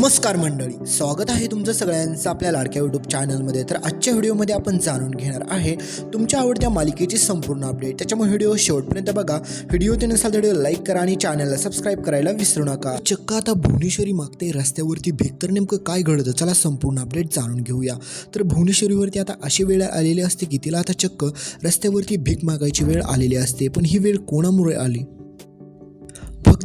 नमस्कार मंडळी स्वागत आहे तुमचं सगळ्यांचं आपल्या लाडक्या यूट्यूब चॅनलमध्ये तर आजच्या व्हिडिओमध्ये आपण जाणून घेणार आहे तुमच्या आवडत्या मालिकेची संपूर्ण अपडेट त्याच्यामुळे व्हिडिओ शेवटपर्यंत बघा. व्हिडिओ ते नसाल तर व्हिडिओ लाईक करा आणि चॅनलला सबस्क्राईब करायला विसरू नका. चक्क आता भुवनेश्वरी मागते रस्त्यावरती भेग तर नेमकं काय घडतं? चला संपूर्ण अपडेट जाणून घेऊया. तर भुवनेश्वरीवरती आता अशी वेळ आलेली असते की तिला आता चक्क रस्त्यावरती भीक मागायची वेळ आलेली असते. पण ही वेळ कोणामुळे आली?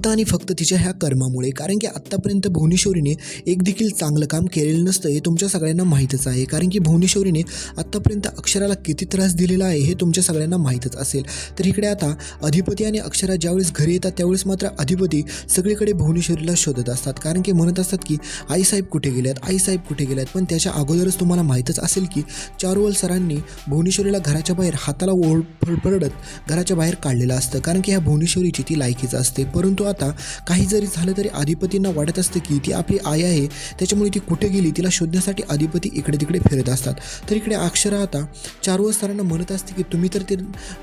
फक्त आणि फक्त तिच्या ह्या कर्मामुळे. कारण की आत्तापर्यंत भुवनेश्वरीने एक देखील चांगलं काम केलेलं नसतं हे तुमच्या सगळ्यांना माहीतच आहे. कारण की भुवनेश्वरीने आत्तापर्यंत अक्षराला किती त्रास दिलेला आहे हे तुमच्या सगळ्यांना माहीतच असेल. तर इकडे आता अधिपती आणि अक्षरा ज्यावेळेस घरी येतात त्यावेळेस मात्र अधिपती सगळीकडे भुवनेश्वरीला शोधत असतात. कारण की म्हणत असतात की आईसाहेब कुठे गेल्यात? आईसाहेब कुठे गेल्यात? पण त्याच्या अगोदरच तुम्हाला माहीतच असेल की चारुवल सरांनी भुवनेश्वरीला घराच्या बाहेर हाताला ओळ फडफडत घराच्या बाहेर काढलेलं असतं. कारण की ह्या भुवनेश्वरीची ती लायकीच असते. परंतु आता काही जरी झालं तरी अधिपतींना वाटत असतं की ती आपली आई आहे त्याच्यामुळे ती कुठे गेली तिला शोधण्यासाठी अधिपती इकडे तिकडे फिरत असतात. तर इकडे अक्षरा आता चारुवल सरांना म्हणत असते की तुम्ही तर ते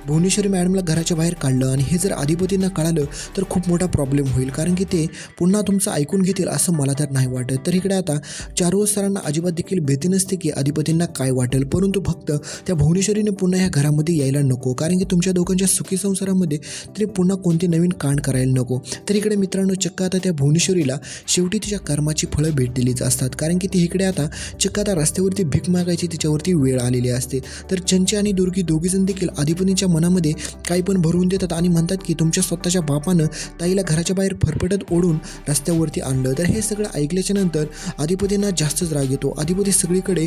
भुवनेश्वरी मॅडमला घराच्या बाहेर काढलं आणि हे जर अधिपतींना कळालं तर खूप मोठा प्रॉब्लेम होईल. कारण की ते पुन्हा तुमचं ऐकून घेतील असं मला तर नाही वाटत. तर इकडे आता चारुवल सरांना अजिबात देखील भीती नसते की अधिपतींना काय वाटेल. परंतु फक्त त्या भुवनेश्वरीने पुन्हा ह्या घरामध्ये यायला नको. कारण की तुमच्या दोघांच्या सुखी संसारामध्ये तरी पुन्हा कोणते नवीन कांड करायला नको. तर इकडे मित्रांनो चक्क आता त्या भुवनेश्वरीला शेवटी तिच्या कर्माची फळं भेट दिलीच असतात. कारण की ती इकडे आता चक्क आता रस्त्यावरती भीक मागायची तिच्यावरती वेळ आलेली असते. तर चंची आणि दुर्गी दोघीजण देखील अधिपतींच्या मनामध्ये काही पण भरवून देतात आणि म्हणतात की तुमच्या स्वतःच्या बापानं ताईला घराच्या बाहेर फरफटत ओढून रस्त्यावरती आणलं. तर हे सगळं ऐकल्याच्या नंतर अधिपतींना जास्तच राग येतो. अधिपती सगळीकडे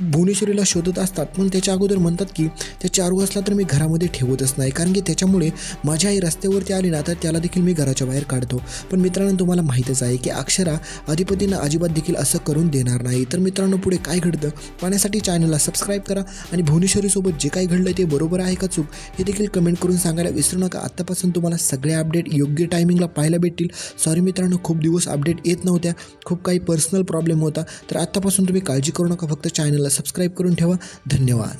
भुवनेश्वरीला शोधत असतात. पण त्याच्या अगोदर म्हणतात की त्या चारू असला तर मी घरामध्ये ठेवतच नाही. कारण की त्याच्यामुळे माझी आई रस्त्यावरती आली ना तर त्याला देखील मी घराच्या बाहेर काढतो. पण मित्रांनो तुम्हाला माहीतच आहे की अक्षरा अधिपतींना अजिबात देखील असं करून देणार नाही. तर मित्रांनो पुढे काय घडतं? पाहण्यासाठी चॅनलला सबस्क्राईब करा आणि भुवनेश्वरीसोबत जे काही घडलं ते बरोबर आहे का चूक हे देखील कमेंट करून सांगायला विसरू नका. आत्तापासून तुम्हाला सगळे अपडेट योग्य टायमिंगला पाहायला भेटतील. सॉरी मित्रांनो खूप दिवस अपडेट येत नव्हत्या. खूप काही पर्सनल प्रॉब्लेम होता. तर आत्तापासून तुम्ही काळजी करू नका. फक्त चॅनलला सबस्क्राईब करून ठेवा. धन्यवाद.